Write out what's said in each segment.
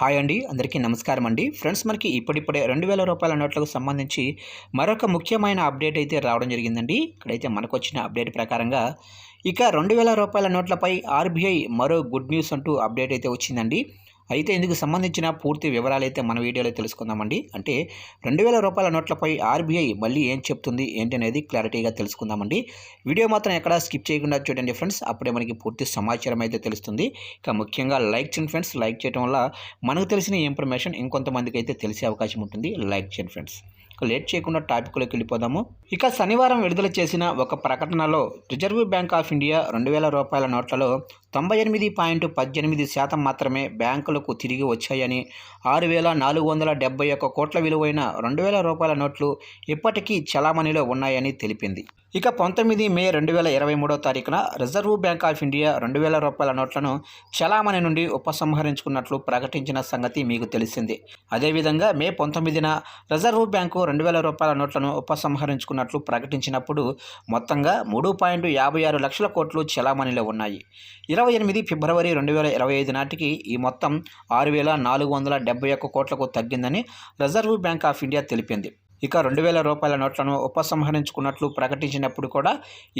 Hi అండి అందరికీ నమస్కారం అండి. ఫ్రెండ్స్ మనకి ఇప్పుడిప్పుడే రెండు వేల రూపాయల నోట్లకు సంబంధించి మరొక ముఖ్యమైన అప్డేట్ అయితే రావడం జరిగిందండి. ఇక్కడైతే మనకు వచ్చిన అప్డేట్ ప్రకారంగా ఇక రెండు వేల రూపాయల నోట్లపై ఆర్బీఐ మరో గుడ్ న్యూస్ అంటూ అప్డేట్ అయితే వచ్చిందండి. అయితే ఇందుకు సంబంధించిన పూర్తి వివరాలు అయితే మన వీడియోలో తెలుసుకుందామండి. అంటే రెండు వేల రూపాయల నోట్లపై ఆర్బీఐ మళ్ళీ ఏం చెప్తుంది ఏంటి అనేది క్లారిటీగా తెలుసుకుందామండి. వీడియో మాత్రం ఎక్కడ స్కిప్ చేయకుండా చూడండి ఫ్రెండ్స్. అప్పుడే మనకి పూర్తి సమాచారం అయితే తెలుస్తుంది. ఇక ముఖ్యంగా లైక్ చేయండి ఫ్రెండ్స్. లైక్ చేయడం వల్ల మనకు తెలిసిన ఇన్ఫర్మేషన్ ఇంకొంతమందికి అయితే తెలిసే అవకాశం ఉంటుంది. లైక్ చేయండి ఫ్రెండ్స్. లేట్ చేయకుండా టాపిక్లోకి వెళ్ళిపోదాము. ఇక శనివారం విడుదల చేసిన ఒక ప్రకటనలో రిజర్వ్ బ్యాంక్ ఆఫ్ ఇండియా రెండు వేల రూపాయల నోట్లలో తొంభై ఎనిమిది పాయింట్ పద్దెనిమిది శాతం మాత్రమే బ్యాంకులకు తిరిగి వచ్చాయని ఆరు వేల నాలుగు వందల డెబ్బై ఒక్క కోట్ల విలువైన రెండు వేల రూపాయల నోట్లు ఇప్పటికీ చలామణిలో ఉన్నాయని తెలిపింది. ఇక పంతొమ్మిది మే రెండు వేల ఇరవై మూడో తారీఖున రిజర్వ్ బ్యాంక్ ఆఫ్ ఇండియా రెండు వేల రూపాయల నోట్లను చలామణి నుండి ఉపసంహరించుకున్నట్లు ప్రకటించిన సంగతి మీకు తెలిసింది. అదేవిధంగా మే పంతొమ్మిదిన రిజర్వ్ బ్యాంకు రెండు వేల రూపాయల నోట్లను ఉపసంహరించుకున్నట్లు ప్రకటించినప్పుడు మొత్తంగా మూడు పాయింట్ యాభై ఆరు లక్షల కోట్లు చలామణిలో ఉన్నాయి. ఇరవై ఎనిమిది ఫిబ్రవరి రెండు వేల ఇరవై ఐదు నాటికి ఈ మొత్తం ఆరు వేల నాలుగు వందల డెబ్బై ఒక్క కోట్లకు తగ్గిందని రిజర్వ్ బ్యాంక్ ఆఫ్ ఇండియా తెలిపింది. ఇక రెండు వేల రూపాయల నోట్లను ఉపసంహరించుకున్నట్లు ప్రకటించినప్పుడు కూడా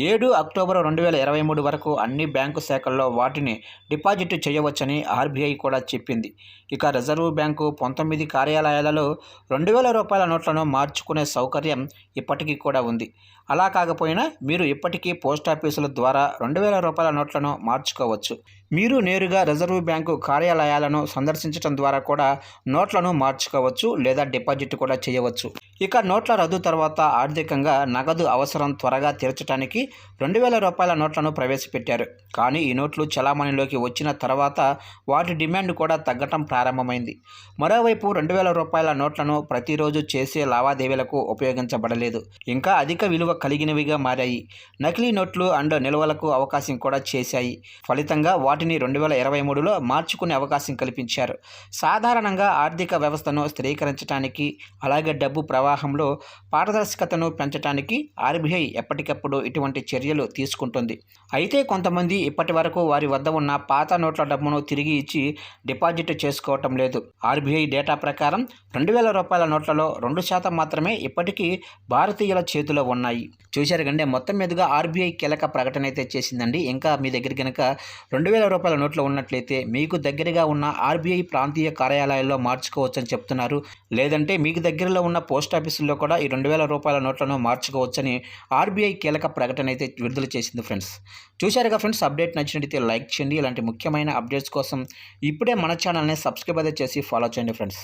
ఏడు అక్టోబర్ రెండు వేల ఇరవై మూడు వరకు అన్ని బ్యాంకు శాఖల్లో వాటిని డిపాజిట్ చేయవచ్చని ఆర్బీఐ కూడా చెప్పింది. ఇక రిజర్వ్ బ్యాంకు పంతొమ్మిది కార్యాలయాలలో రెండు వేల రూపాయల నోట్లను మార్చుకునే సౌకర్యం ఇప్పటికీ కూడా ఉంది. అలా కాకపోయినా మీరు ఇప్పటికీ పోస్ట్ ఆఫీసుల ద్వారా రెండు వేల రూపాయల నోట్లను మార్చుకోవచ్చు. మీరు నేరుగా రిజర్వ్ బ్యాంకు కార్యాలయాలను సందర్శించడం ద్వారా కూడా నోట్లను మార్చుకోవచ్చు లేదా డిపాజిట్ కూడా చేయవచ్చు. ఇక నోట్ల రద్దు తర్వాత ఆర్థికంగా నగదు అవసరం త్వరగా తీర్చడానికి రెండు వేల రూపాయల నోట్లను ప్రవేశపెట్టారు. కానీ ఈ నోట్లు చలామణిలోకి వచ్చిన తర్వాత వాటి డిమాండ్ కూడా తగ్గటం ప్రారంభమైంది. మరోవైపు రెండు వేల రూపాయల నోట్లను ప్రతిరోజు చేసే లావాదేవీలకు ఉపయోగించబడలేదు. ఇంకా అధిక విలువ కలిగినవిగా మారాయి. నకిలీ నోట్లు అండ్ నిల్వలకు అవకాశం కూడా చేశాయి. ఫలితంగా వాటి వాటిని రెండు వేల ఇరవై మూడులో మార్చుకునే అవకాశం కల్పించారు. సాధారణంగా ఆర్థిక వ్యవస్థను స్థిరీకరించడానికి అలాగే డబ్బు ప్రవాహంలో పారదర్శకతను పెంచడానికి ఆర్బీఐ ఎప్పటికప్పుడు ఇటువంటి చర్యలు తీసుకుంటుంది. అయితే కొంతమంది ఇప్పటి వరకు వారి వద్ద ఉన్న పాత నోట్ల డబ్బును తిరిగి ఇచ్చి డిపాజిట్ చేసుకోవటం లేదు. ఆర్బీఐ డేటా ప్రకారం రెండు వేల రూపాయల నోట్లలో రెండు శాతం మాత్రమే ఇప్పటికీ భారతీయుల చేతిలో ఉన్నాయి. చూశారు కంటే మొత్తం మీదుగా ఆర్బీఐ కీలక ప్రకటన అయితే చేసిందండి. ఇంకా మీ దగ్గర కనుక రెండు వేల రూపాయల నోట్లు ఉన్నట్లయితే మీకు దగ్గరగా ఉన్న ఆర్బీఐ ప్రాంతీయ కార్యాలయాల్లో మార్చుకోవచ్చని చెప్తున్నారు. లేదంటే మీకు దగ్గరలో ఉన్న పోస్ట్ ఆఫీసుల్లో కూడా ఈ రెండు వేల రూపాయల నోట్లను మార్చుకోవచ్చని ఆర్బీఐ కీలక ప్రకటన అయితే విడుదల చేసింది ఫ్రెండ్స్. చూశారుగా ఫ్రెండ్స్ అప్డేట్ నచ్చినట్లయితే లైక్ చేయండి. ఇలాంటి ముఖ్యమైన అప్డేట్స్ కోసం ఇప్పుడే మన ఛానల్ని సబ్స్క్రైబ్ అయితే చేసి ఫాలో చేయండి ఫ్రెండ్స్.